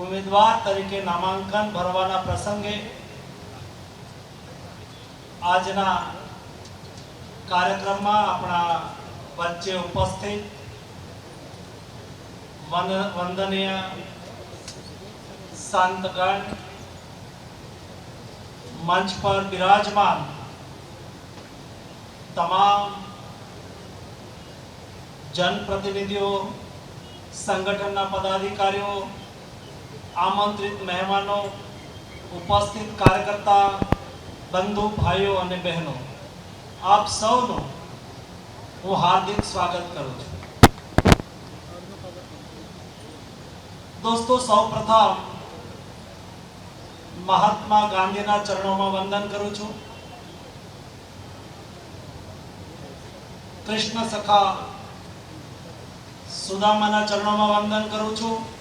ઉમેદવાર તરીકે નામાંકન ભરવાના પ્રસંગે આજના કાર્યક્રમમાં આપણા વચ્ચે ઉપસ્થિત વંદનીય સંતગણ મંચ પર બિરાજમાન તમામ જનપ્રતિનિધિઓ, સંગઠનના પદાધિકારીઓ આમંત્રિત મહેમાનો, ઉપસ્થિત કાર્યકર્તા, બંધુ ભાઈઓ અને બહેનો, આપ સૌનું હું હાર્દિક સ્વાગત કરું છું. દોસ્તો, સૌપ્રથમ મહાત્મા ગાંધીના ચરણોમાં વંદન કરું છું. કૃષ્ણ સખા સુદામાના ચરણોમાં વંદન કરું છું.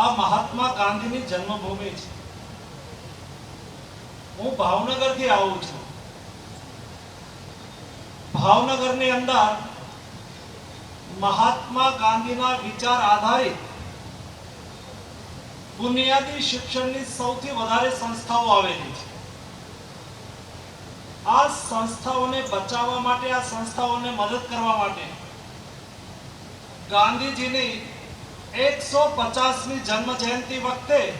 આ મહાત્મા ગાંધીની જન્મભૂમિ છે. હું ભાવનગરથી આવું છું. ભાવનગરની અંદર મહાત્મા ગાંધીના વિચાર આધારિત બુનિયાદી શિક્ષણની સૌથી વધારે સંસ્થાઓ આવેલી છે. આ સંસ્થાઓને બચાવવા માટે, આ સંસ્થાઓને મદદ કરવા માટે ગાંધીજીની એકસો પચાસમી જન્મ જયંતિ વખતે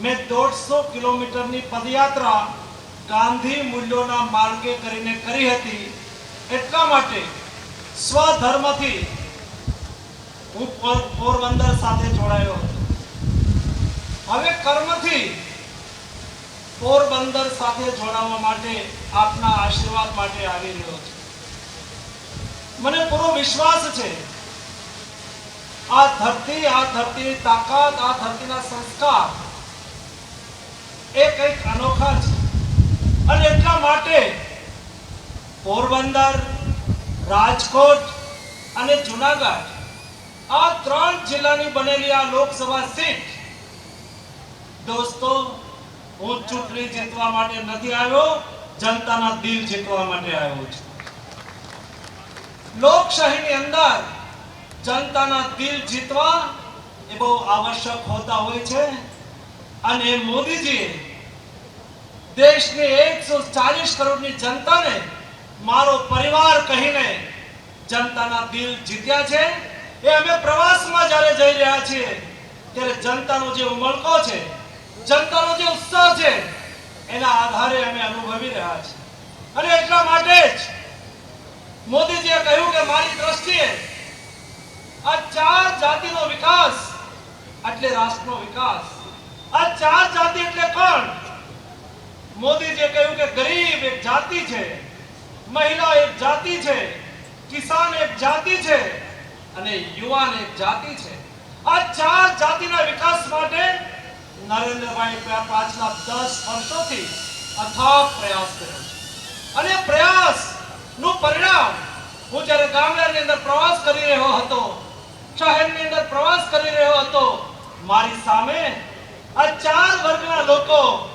મેં દોઢસો કિલોમીટરની પદયાત્રા ગાંધી મૂલ્યોના માર્ગે કરીને કરી હતી. એટલા માટે સ્વધર્મથી હું પોરબંદર સાથે જોડાયો હતો. હવે કર્મથી પોરબંદર સાથે જોડાવા માટે આપના આશીર્વાદ માટે આવી રહ્યો છું. મને પૂરો વિશ્વાસ છે આ ધરતી, આ ધરતીની તાકાત, આ ધરતીના સંસ્કાર એ કંઈક અનોખા છે. અને એટલા માટે પોરબંદર, રાજકોટ અને જુનાગઢ આ ત્રણ જિલ્લાની બનેલી આ લોકસભા સીટ દોસ્તો, હું ચૂંટણી જીતવા માટે નથી આવ્યો, જનતાના દિલ જીતવા માટે આવ્યો છું. લોકશાહીની અંદર જનતાના દિલ જીતવા એ બહુ આવશ્યક હોતા હોય છે. અને મોદીજી દેશની એકસો ચાલીસ કરોડની જનતાને મારો પરિવાર કહીને જનતાના દિલ જીત્યા છે. એ અમે પ્રવાસમાં જ્યારે જઈ રહ્યા છીએ, ત્યારે જનતાનો જે ઉમળકો છે, જનતાનો જે ઉત્સાહ છે, એના આધારે અમે અનુભવી રહ્યા છીએ. અને એટલા માટે જ મોદીજીએ કહ્યું કે મારી દ્રષ્ટિએ આ ચાર જાતિનો વિકાસ એટલે રાષ્ટ્રનો વિકાસ. આ ચાર જાતિ એટલે કોણ? મોદીજીએ કહ્યું કે ગરીબ એક જાતિ છે, મહિલા એક જાતિ છે, કિસાન એક જાતિ છે અને યુવાન એક જાતિ છે. આ ચાર જાતિના વિકાસ માટે નરેન્દ્રભાઈ પાછલા દસ વર્ષોથી અથાગ પ્રયાસ કર્યો છે. અને પ્રયાસનું પરિણામ હું જ્યારે ગામડાની અંદર પ્રવાસ કરી રહ્યો હતો શહેરની અંદર પ્રવાસ કરી રહ્યો હતો. મારી સામે આ ચાર વર્ગના લોકો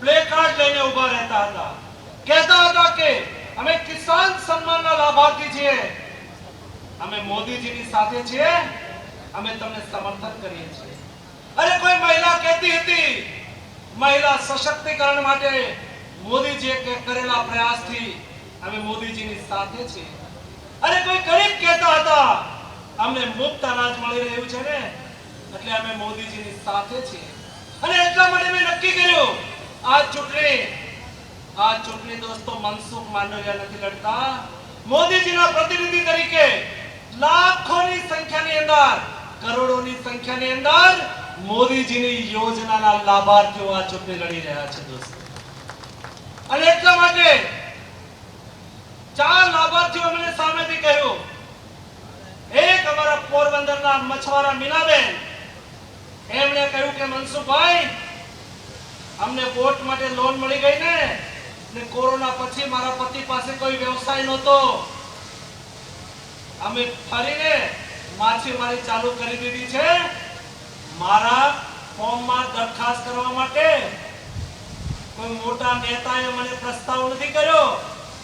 પ્લે કાર્ડ લઈને ઊભા રહેતા હતા. કહેતા હતા કે, અમે કિસાન સન્માનના લાભાર્થી છીએ. અમે મોદીજીની સાથે છીએ. અમે તમને સમર્થન કરીએ છીએ. અરે, કોઈ મહિલા કહેતી હતી, મહિલા સશક્તિકરણ માટે મોદીજીએ કે કરેલા પ્રયાસથી અમે મોદીજીની સાથે છીએ. અરે, કોઈ ગરીબ કહેતા હતા અમને મુફ્ત અનાજ મળી રહ્યું છે ને, એટલે અમે મોદીજીની સાથે છીએ. અને એટલા માટે મેં નક્કી કર્યું, આ ચૂંટણી આ ચૂંટણી દોસ્તો મનસુખ માંડવિયા નથી લડતા. મોદીજીના પ્રતિનિધિ તરીકે લાખોની સંખ્યાની અંદર, કરોડોની સંખ્યાની અંદર મોદીજીની યોજનાના લાભાર્થીઓ આ ચૂંટણી લડી રહ્યા છે દોસ્તો. અને એટલા માટે ચાર લાભાર્થીઓ મને સામેથી કહ્યું એક અમારા પોરબંદરના મછવારા મીનાબેન, એમણે કહ્યું કે, મનસુખભાઈ, અમને બોટ માટે લોન મળી ગઈ ને? ને કોરોના પછી મારા પતિ પાસે કોઈ વ્યવસાય નહોતો. અમે ફરીને માછીમારી ચાલુ કરી દીધી છે મારા ફોર્મમાં દરખાસ્ત કરવા માટે. કોઈ મોટા નેતાએ મને પ્રસ્તાવ નથી કર્યો,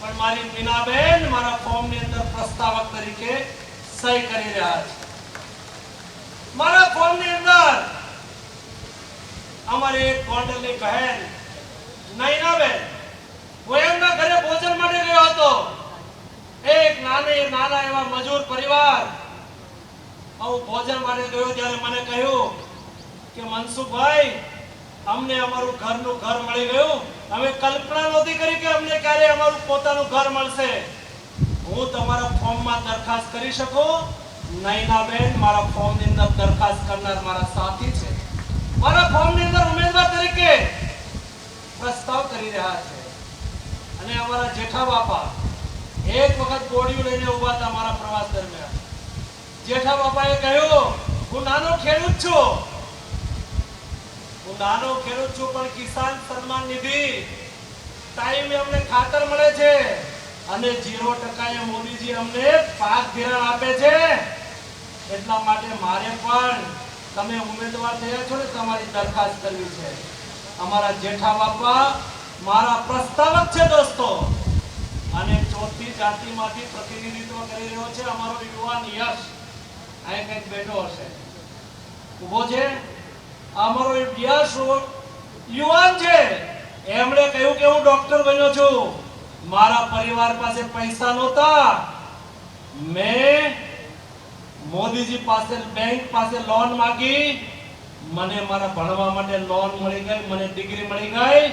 પણ મારી મીનાબેન મારા ફોર્મની અંદર પ્રસ્તાવક તરીકે સહી કરી રહ્યા છે. મારા ફોનની અંદર અમારી એક ગોંડલની બહેન નૈનાબેન એમના ઘરે ભોજન માટે ગયો હતો. એક નાની નાના એવા મજૂર પરિવાર હું ભોજન માટે ગયો ત્યારે મને કહ્યું કે, મનસુખભાઈ, અમને અમારું ઘરનું ઘર મળી ગયું. અમે કલ્પના નહોતી કરી કે અમને ક્યારે અમારું પોતાનું ઘર મળશે. હું તમારા ફોર્મમાં દરખાસ્ત કરી શકું? નૈનાબેન મારા ફોર્મની અંદર દરખાસ્ત કરનાર મારા સાથી છે. મારા ફોર્મની અંદર ઉમેદવાર તરીકે પ્રસ્તાવ કરી રહ્યા છે. અને અમારા જેઠા બાપા એક વખત ગોળીઓ લઈને ઊભા હતા મારા પ્રવાસ દરમિયાન. જેઠા બાપાએ કહ્યું, હું નાનો ખેડૂત છું. હું નાનો ખેડૂત છું, પણ કિસાન સન્માન નિધિ. ટાઈમે અમને ખાતર મળે છે. અને 0% ટકાએ મોદીજી અમને પાક ધિરાણ આપે છે. એટલા માટે મારે પણ તમે ઉમેદવાર થયા છો ને તમારી દરખાસ્ત કરવી છે. અમારા જેઠા બાપા મારા પ્રસ્તાવક છે દોસ્તો. અને ચોથી જાતિમાંથી પ્રતિનિધિત્વ કરી રહ્યો છે અમારો યુવાન યશ. અહીં કંઈક બેઠો હશે. ઊભો છે. અમારો યશ યુવાન છે. એમણે કહ્યું કે હું ડોક્ટર બન્યો છું. મારા પરિવાર પાસે પૈસા નહોતા. મેં મોદીજી પાસે બેંક પાસે લોન માંગી. મને મારા ભણવા માટે લોન મળી ગઈ, મને ડિગ્રી મળી ગઈ.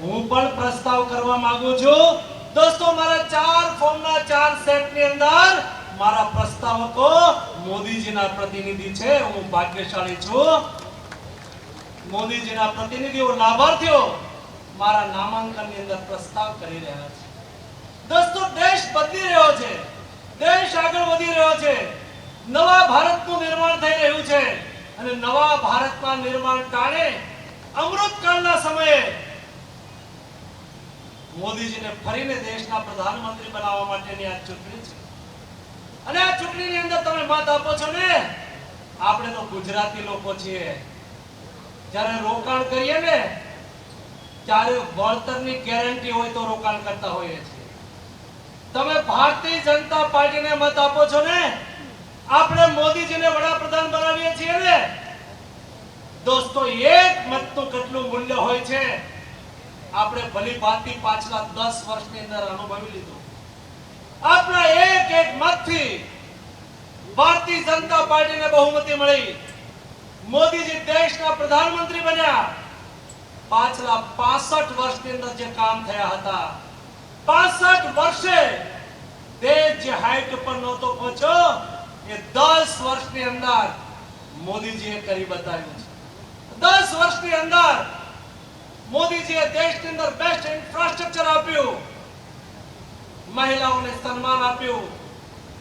હું પણ પ્રસ્તાવ કરવા માંગુ છું. દોસ્તો, મારા ચાર ફોર્મના ચાર સેટની અંદર મારા પ્રસ્તાવકો મોદીજીના પ્રતિનિધિ છે. હું ભાગ્યશાળી છું. મોદીજીના પ્રતિનિધિઓ લાભાર્થીઓ મારા નામાંકનની અંદર પ્રસ્તાવ કરી રહ્યા છે. દોસ્તો, દેશ બદલી રહ્યો છે. દેશ આગળ વધી રહ્યો છે. નવા ભારતનું નિર્માણ થઈ રહ્યું છે. અને નવા ભારતના નિર્માણ ટાણે અમૃતકાળના સમયે મોદીજીને ફરીને દેશના પ્રધાનમંત્રી બનાવવા માટેની આ ચૂંટણી છે. અને આ ચૂંટણીની અંદર તમે મત આપો છો ને? આપણે તો ગુજરાતી લોકો છીએ. જ્યારે રોકાણ કરીએ ને, ત્યારે વળતરની ગેરંટી હોય તો રોકાણ કરતા હોઈએ છીએ. તમે ભારતીય જનતા પાર્ટીને મત આપો છો ને? આપણે મોદીજીને વડાપ્રધાન બનાવીએ છીએ ને? દોસ્તો, એક મતનું કેટલું મૂલ્ય હોય છે? આપણે ભલી પાછલા 10 વર્ષની અંદર અનુભવી લીધું. આપણા એક એક મતથી ભારતીય જનતા પાર્ટીને બહુમતી મળી. મોદીજી દેશના પ્રધાનમંત્રી બન્યા. પાછલા 65 વર્ષની અંદર જે કામ થયા હતા 65 વર્ષે તે જે હાઈટ ઉપર નહોતો પહોંચ્યો, એ 10 વર્ષની અંદર મોદીજીએ કરી બતાવ્યું છે. 10 વર્ષની અંદર મોદીજીએ દેશની અંદર બેસ્ટ ઇન્ફ્રાસ્ટ્રક્ચર આપ્યું, મહિલાઓને સન્માન આપ્યું,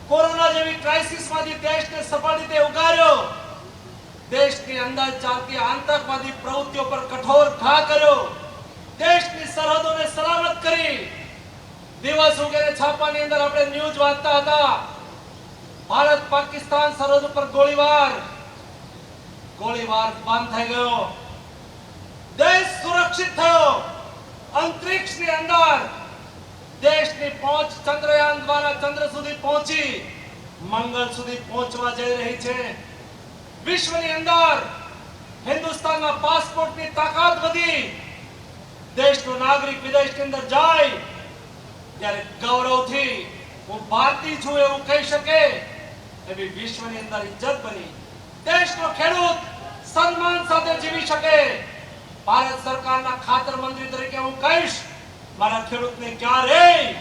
કોરોના જેવી ક્રાઇસિસમાંથી દેશને સફળ રીતે ઉગાર્યો, દેશની અંદર ચાલતી આતંકવાદી પ્રવૃત્તિઓ પર કઠોર ઘા કર્યો, દેશની સરહદોને સલામત કરી દિવસ ઉગેને છાપાની અંદર આપણે ન્યૂઝ વાંચતા હતા. ભારત પાકિસ્તાન સરહદ ઉપર ગોળીબાર. ગોળીબાર બંધ થઈ ગયો. દેશ સુરક્ષિત થયો. અંતરિક્ષની અંદર દેશની પહોંચ ચંદ્રયાન દ્વારા ચંદ્ર સુધી પહોંચી મંગળ સુધી પહોંચવા જઈ રહી છે. વિશ્વની અંદર હિન્દુસ્તાનના પાસપોર્ટની તાકાત વધી. દેશનો નાગરિક વિદેશની અંદર જાય. ત્યારે ગૌરવથી હું ભારતીય છું એવું કહી શકે એવી વિશ્વની અંદર ઇજ્જત બની દેશનો ખેડૂત સન્માન સાથે જીવી શકે. ભારત સરકારના ખાતર મંત્રી તરીકે હું કહીશ, મારા ખેડૂતને ક્યારેય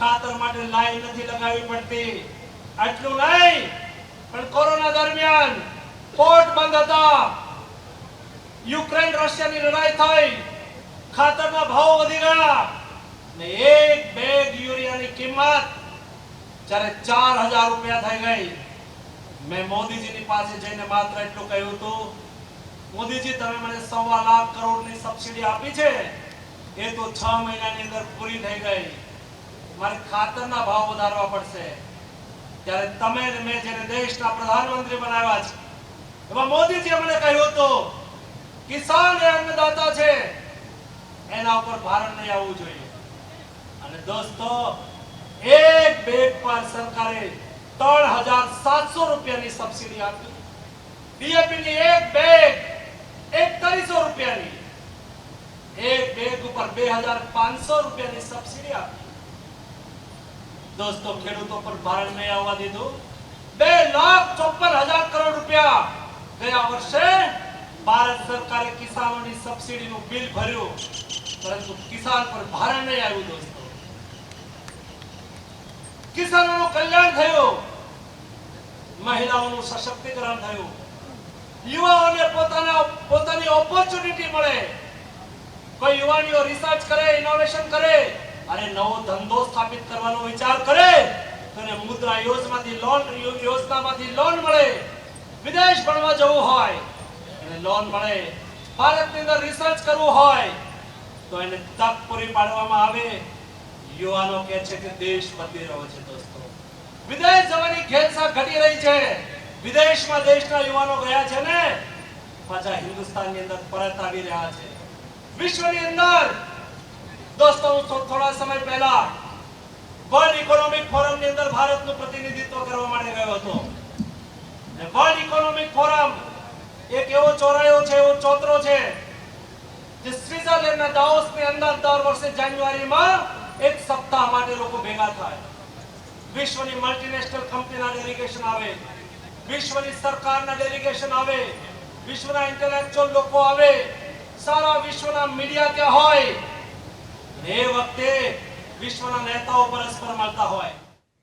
ખાતર માટે લાઈન નથી લગાવી પડતી. આટલું નહીં, પણ કોરોના દરમિયાન પોર્ટ બંધ હતા. યુક્રેન રશિયાની લડાઈ થઈ. ખાતરના ભાવ વધી ગયા. ને એક બેગ યુરિયાની કિંમત જ્યારે ચાર હજાર રૂપિયા થઈ ગઈ. મેં મોદીજીની પાસે જઈને માત્ર એટલું કહ્યું હતું, મોદીજી, તમે મને સવા લાખ કરોડની સબસિડી આપી છે. એ તો છ મહિનાની અંદર પૂરી થઈ ગઈ. મારે ખાતરના ભાવ વધારવા પડશે. ત્યારે તમે મેં જેને દેશના પ્રધાનમંત્રી બનાવ્યા છે, એમાં મોદીજીએ મને કહ્યું હતું, કિસાન એ અન્નદાતા છે. એના ઉપર ભારણ નહીં આવવું જોઈએ. અને દોસ્તો, એક બેગ પર સરકારે ત્રણ હજાર સાતસો રૂપિયાની સબસિડી આપી. ડીએપી ની એક બેગ એકતાલીસો રૂપિયાની. એક બેગ ઉપર બે હજાર પાંચસો રૂપિયાની સબસિડી આપી. દોસ્તો, ખેડૂતો પર ભારણ નહીં આવવા દીધું. બે લાખ ચોપન હજાર કરોડ રૂપિયા ગયા વર્ષે ભારત સરકારે કિસાનોની સબસિડીનું બિલ ભર્યું. પરંતુ કિસાન પર ભારણ નહીં આવ્યું, દોસ્તો. કિસાનોનું કલ્યાણ થયું. મહિલાઓનું સશક્તિકરણ થયું. યુવાઓને પોતાના, પોતાની ઓપોર્ચ્યુનિટી મળે. કોઈ યુવાનીઓ રિસર્ચ કરે ઇનોવેશન કરે, અને નવો ધંધો સ્થાપિત કરવાનો વિચાર કરે અને મુદ્રા યોજનામાંથી લોન યોજનામાંથી લોન મળે. વિદેશ ભણવા જવું હોય, એને લોન મળે. ભારતની અંદર રિસર્ચ કરવું હોય, તો એને તક પૂરી પાડવામાં આવે. યુવાનો કહે છે કે દેશ બદલી રહ્યો છે દોસ્તો. વિદેશ જવાની ઘેલસા ઘટી રહી છે. વિદેશમાં દેશના યુવાનો ગયા છે ને? પાછા હિન્દુસ્તાનની અંદર પરત આવી રહ્યા છે. વિશ્વની અંદર, દોસ્તો, હું થોડા સમય પહેલા વર્લ્ડ ઇકોનોમિક ફોરમની અંદર ભારતનું પ્રતિનિધિત્વ કરવા માટે ગયો હતો. વર્લ્ડ ઇકોનોમિક ફોરમ એક એવો ચોરાયો છે, એવો ચોતરો છે, જે સ્વિટ્ઝરલેન્ડના દાવોસની અંદર દર વર્ષે જાન્યુઆરીમાં એક સપ્તાહ માટે લોકો ભેગા થાય. વિશ્વની મલ્ટીનેશનલ કંપનીના ડેલિગેશન આવે. વિશ્વની સરકારના ડેલિગેશન આવે. વિશ્વના ઇન્ટેલેક્ચ્યુઅલ લોકો આવે. સારા વિશ્વના મીડિયા ત્યાં હોય. એ વખતે વિશ્વના નેતાઓ પરસ્પર મળતા હોય.